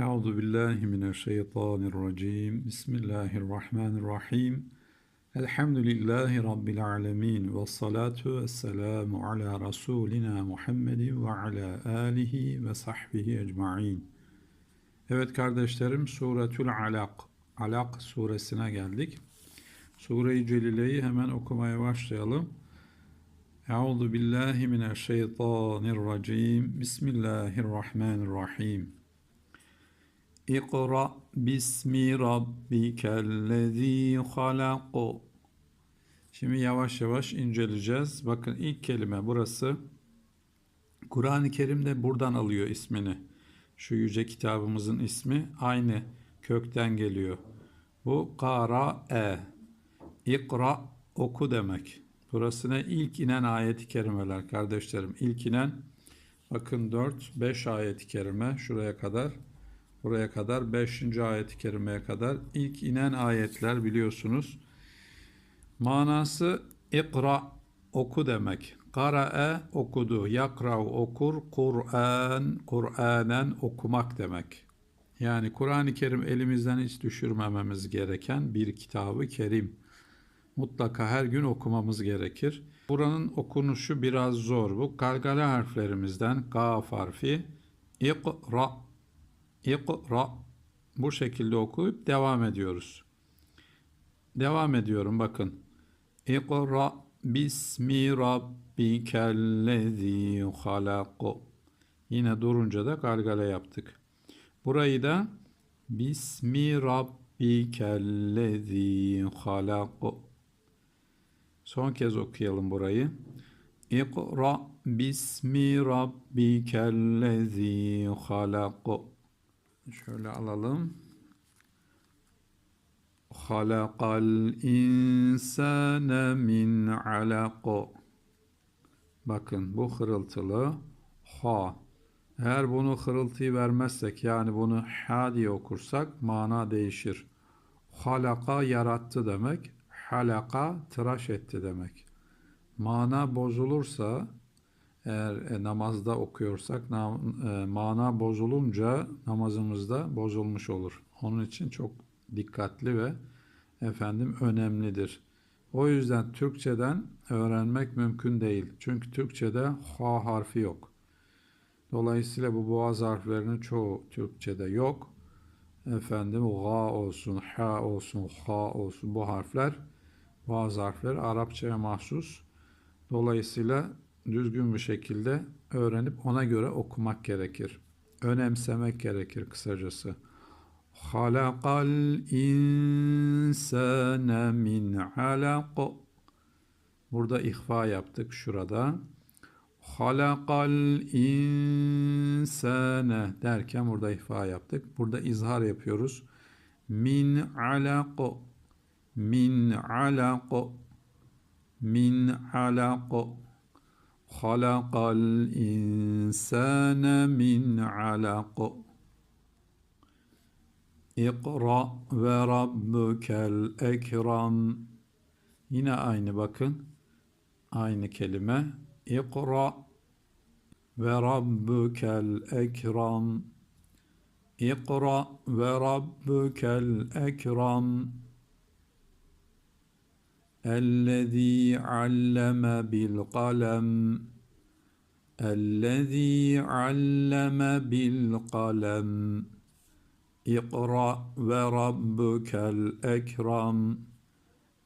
Euzu billahi mineşşeytanirracim. Bismillahirrahmanirrahim. Elhamdülillahi rabbil alamin ve salatu vesselamu ala rasulina Muhammedin ve ala alihi ve sahbihi ecmaîn. Evet kardeşlerim Suretül Alak Alak suresine geldik. Sure-i Celile'yi hemen okumaya başlayalım. Euzu billahi mineşşeytanirracim. Bismillahirrahmanirrahim. İkra bismi rabbikellezî halak. Şimdi yavaş yavaş inceleyeceğiz. Bakın ilk kelime burası. Kur'an-ı Kerim de buradan alıyor ismini. Şu yüce kitabımızın ismi aynı kökten geliyor. Bu kara e. İkra oku demek. Burası ne? İlk inen ayet-i kerimeler kardeşlerim. İlk inen bakın 4 5 ayet-i kerime şuraya kadar buraya kadar 5. ayet-i kerimeye kadar ilk inen ayetler biliyorsunuz. Manası ikra oku demek. Karae okudu. Yakrav okur. Kur'an Kur'anen okumak demek. Yani Kur'an-ı Kerim elimizden hiç düşürmememiz gereken bir kitabı kerim. Mutlaka her gün okumamız gerekir. Buranın okunuşu biraz zor. Bu galgale harflerimizden gaf harfi ikra ikra bu şekilde okuyup devam ediyoruz. Devam ediyorum bakın. İkra bismi rabbikellezî halak. Yine durunca da galgale yaptık. Burayı da Bismi rabbikellezî halak. Son kez okuyalım burayı. İkra bismi rabbikellezî halak. Şöyle alalım. Halakal insane min alak. Bakın bu hırıltılı ha. Eğer bunu hırıltıyı vermezsek yani bunu ha diye okursak mana değişir. Halaka yarattı demek. Halaka tıraş etti demek. Mana bozulursa eğer e, namazda okuyorsak na, e, mana bozulunca namazımızda bozulmuş olur. Onun için çok dikkatli ve efendim önemlidir. O yüzden Türkçeden öğrenmek mümkün değil. Çünkü Türkçede ha harfi yok. Dolayısıyla bu boğaz harflerinin çoğu Türkçede yok. Efendim ga olsun, ha olsun, ha olsun bu harfler boğaz harfleri Arapçaya mahsus. Dolayısıyla düzgün bir şekilde öğrenip ona göre okumak gerekir. Önemsemek gerekir kısacası. Halakal insane min alak. Burada ihfa yaptık şurada. Halakal insane derken burada ihfa yaptık. Burada izhar yapıyoruz. Min alak min alak min alak insane min alak İkra ve rabbukel ekram Yine aynı bakın. Aynı kelime. Rabbukel ekram İkra ve rabbukel ekram الذي علم بالقلم الذي علم بالقلم. اقرأ وربك الأكرم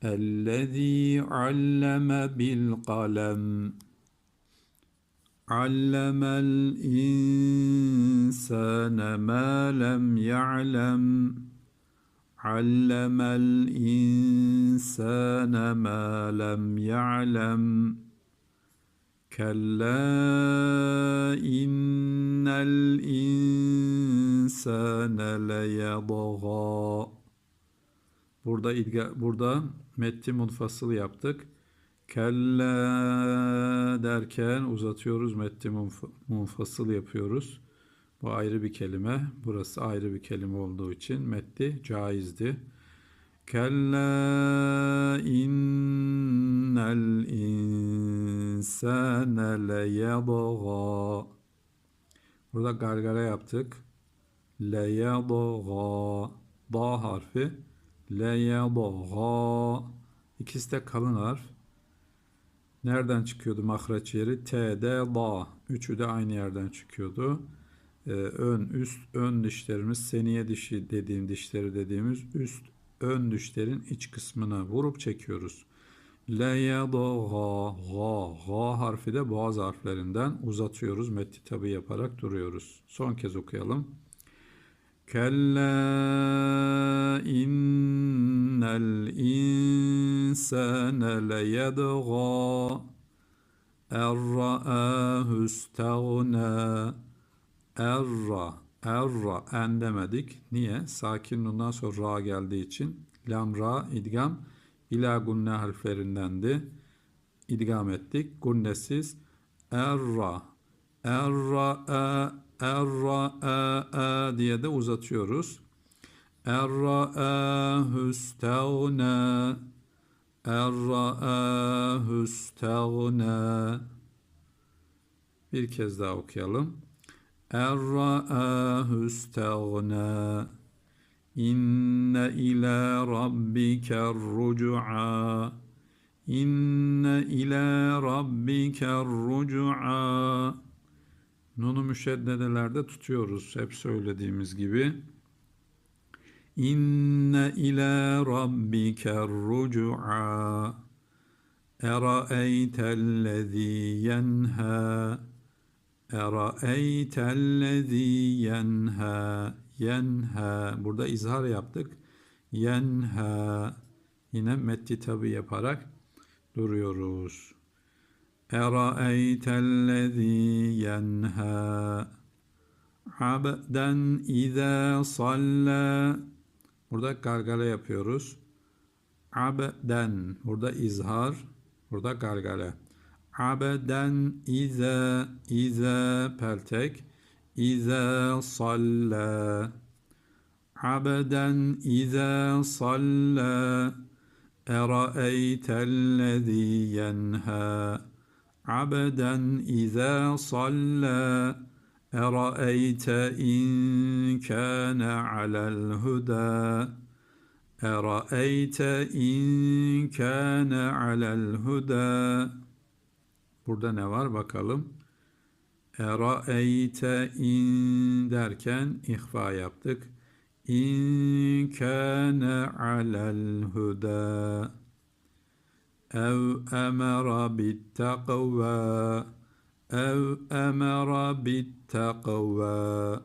الذي علم بالقلم. علم الإنسان ما لم يعلم. علم الإنسان ما لم يعلم كلا إن الإنسان ليضغى Burada ilga, burada metti munfasıl yaptık. Kella derken uzatıyoruz metti munfasıl yapıyoruz. Bu ayrı bir kelime. Burası ayrı bir kelime olduğu için metti caizdi. Kella innel insane leyedgâ. Burada gargara yaptık. leyadga da harfi leyadga ikisi de kalın harf nereden çıkıyordu mahreç yeri t d da üçü de aynı yerden çıkıyordu ee, ön üst ön dişlerimiz seniye dişi dediğim dişleri dediğimiz üst ön dişlerin iç kısmına vurup çekiyoruz. La ya da ha ha ha harfi de boğaz harflerinden uzatıyoruz. Metni tabi yaparak duruyoruz. Son kez okuyalım. Kella innel insane leyedgâ errâhü stegnâ Erra, erra, en demedik. Niye? Sakin nundan sonra ra geldiği için. Lam, ra, idgam, ila gunne harflerindendi. İdgam ettik. Gunnesiz. Erra, erra, e, erra, e, e diye de uzatıyoruz. Erra, e, hüstevne, erra, e, hüstevne. Bir kez daha okuyalım en ra'ahu istaghna inne ila rabbike ruc'a inne ila rabbike ruc'a Nunu müşeddedelerde tutuyoruz hep söylediğimiz gibi. İnne ila rabbike ruc'a Eraeytellezî yenhâ. Eraeytellezî yenhâ yenhâ. Burada izhar yaptık. Yenhâ. Yine metti tabi yaparak duruyoruz. Eraeytellezî yenhâ. Abden izâ sallâ. Burada gargara yapıyoruz. Abden. Burada izhar. Burada gargara abeden ize ize peltek ize salla abeden ize salla eraeytellezî yenhâ abeden ize salla eraeyte in kâne alel hudâ eraeyte in kâne alel hudâ Burada ne var bakalım. Eraeyte in derken ihfa yaptık. İn kâne alel huda ev emera bit takva ev emera bit takva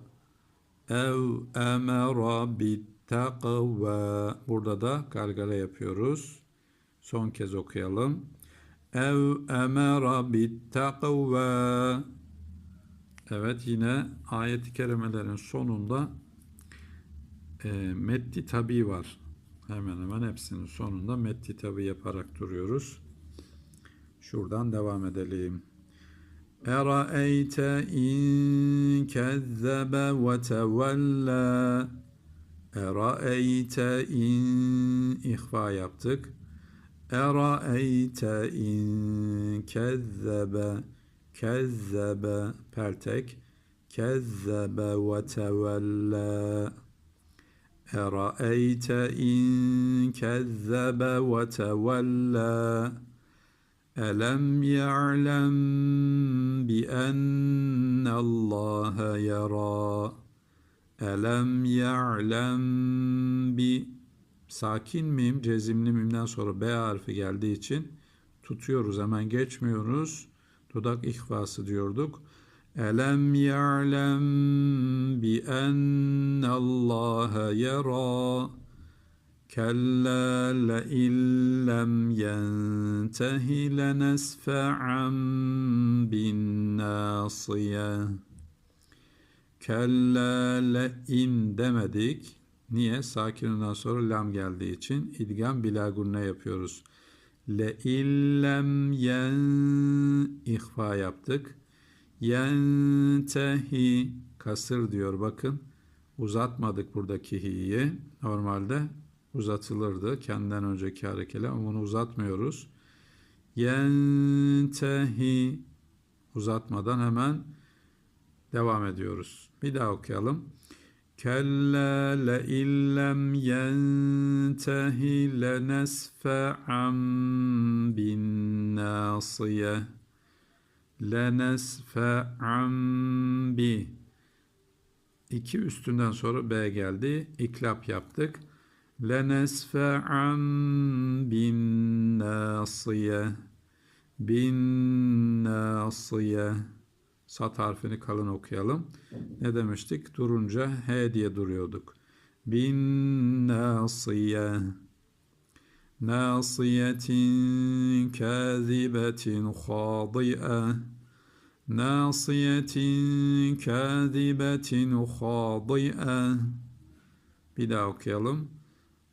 ev emera bit takva burada da gargara yapıyoruz. Son kez okuyalım ev emera bit takva Evet yine ayet-i kerimelerin sonunda e, metti tabi var. Hemen hemen hepsinin sonunda metti tabi yaparak duruyoruz. Şuradan devam edelim. Eraeyte in kezzebe ve tevella Eraeyte in ihfa yaptık. Eraeyte in kezzebe kezzebe peltek kezzebe ve tevella Eraeyte in kezzebe ve tevella Elem ya'lem bi enne Allah yara Elem ya'lem bi sakin mim, cezimli mimden sonra B harfi geldiği için tutuyoruz. Hemen geçmiyoruz. Dudak ihfası diyorduk. Elem ya'lem bi ennallaha yara Kella le illem yentehi lenesfe'an bin nasiye Kella le in demedik. Niye? Sakininden sonra lam geldiği için idgam bila gunne yapıyoruz. Le illem yen ihfa yaptık. Yentehi kasır diyor bakın. Uzatmadık buradaki hi'yi. Normalde uzatılırdı kendinden önceki harekeli ama bunu uzatmıyoruz. Yentehi uzatmadan hemen devam ediyoruz. Bir daha okuyalım. كلا لئن لم ينته لنسفعا بالناصية لنسفعا bi iki üstünden sonra B geldi. İklap yaptık. Lenesfe'an bin nasiye bin nasiye sat harfini kalın okuyalım. Ne demiştik? Durunca H diye duruyorduk. Bin nasiye nasiyetin kâzibetin khâdi'e nasiyetin kâzibetin khâdi'e bir daha okuyalım.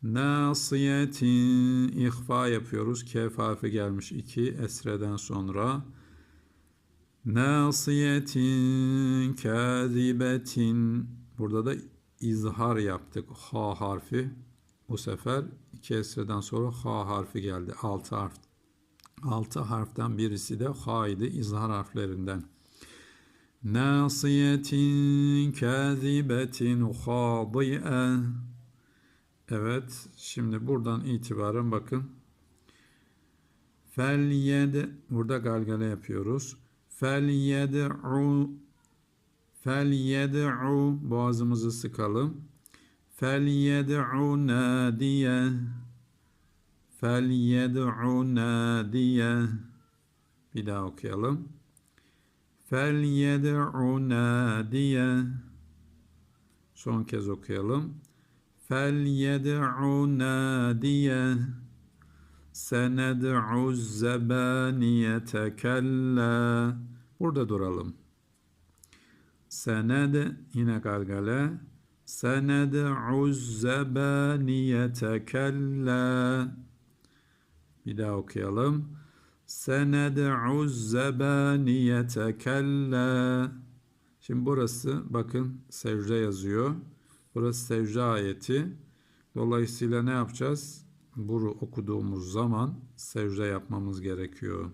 Nasiyetin ihfa yapıyoruz. Kef harfi gelmiş iki esreden sonra. Nasiyetin kâzibetin burada da izhar yaptık. Ha harfi. Bu sefer iki sonra ha harfi geldi. Altı harf. Altı harften birisi de ha idi. İzhar harflerinden. Nasiyetin kâzibetin khâdi'e Evet, şimdi buradan itibaren bakın. Fel yed burada galgale yapıyoruz. Fel yed'u fel yed'u boğazımızı sıkalım. Fel yed'u nadiye fel yed'u nadiye bir daha okuyalım. Fel yed'u nadiye son kez okuyalım. فَلْيَدْعُ نَادِيَهُ Sened'u zebaniyete kella. Burada duralım. Sened yine gargale. Sened'u zebaniyete kella. Bir daha okuyalım. Sened'u zebaniyete kella. Şimdi burası bakın secde yazıyor. Burası secde ayeti. Dolayısıyla ne yapacağız? Bunu okuduğumuz zaman secde yapmamız gerekiyor.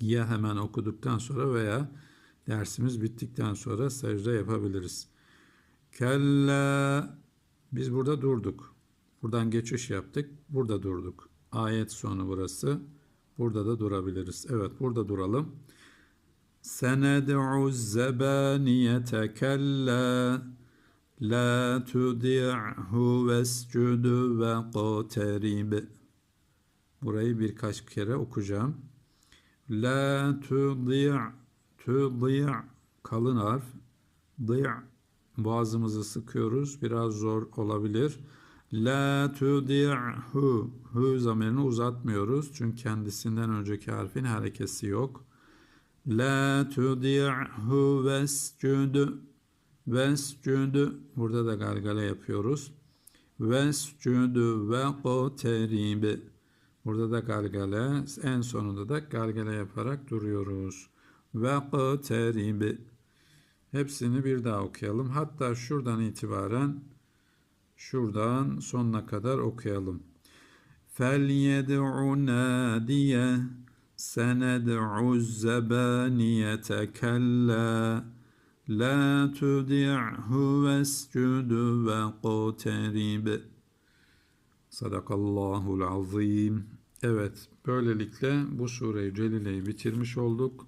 Ya hemen okuduktan sonra veya dersimiz bittikten sonra secde yapabiliriz. Kella biz burada durduk. Buradan geçiş yaptık. Burada durduk. Ayet sonu burası. Burada da durabiliriz. Evet burada duralım. Sened'u zebaniyete kella La tudi'hu vescudu ve qaterib. Burayı birkaç kere okuyacağım. La tudi' tudi' kalın harf. Di' boğazımızı sıkıyoruz. Biraz zor olabilir. La tudi'hu hu zamirini uzatmıyoruz. Çünkü kendisinden önceki harfin harekesi yok. La tudi'hu vescudu Vescüdü burada da gargale yapıyoruz. Vescüdü ve qoteribi burada da gargale en sonunda da gargale yaparak duruyoruz. Ve qoteribi hepsini bir daha okuyalım. Hatta şuradan itibaren şuradan sonuna kadar okuyalım. فَلْيَدْعُ نَادِيَهِ سَنَدْعُ الزَّبَانِيَةَ كَلَّا La tudi'hu vescud ve qoterib. Sadakallahul azim. Evet, böylelikle bu sureyi Celile'yi bitirmiş olduk.